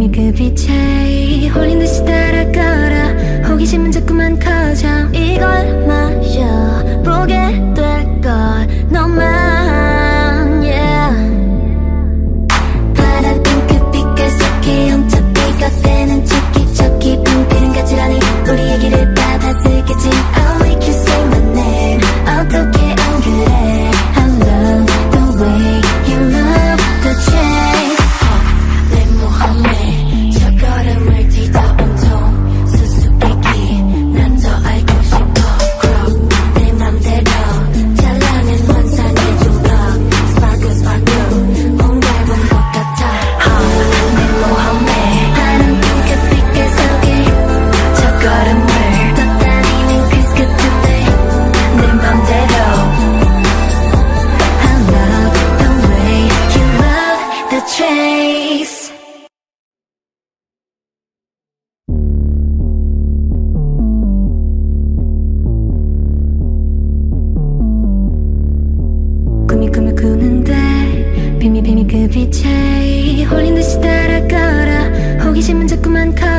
이미 그 빛에 홀린 듯이 따라가라. 호기심은 자꾸만 커져. 이걸 마셔보게 될 걸. 너만 yeah. 파란 핑크빛깔 속에 영차 비가 되는 치킨 그 눈빛에 홀린 듯이 따라가라 호기심은 자꾸만 가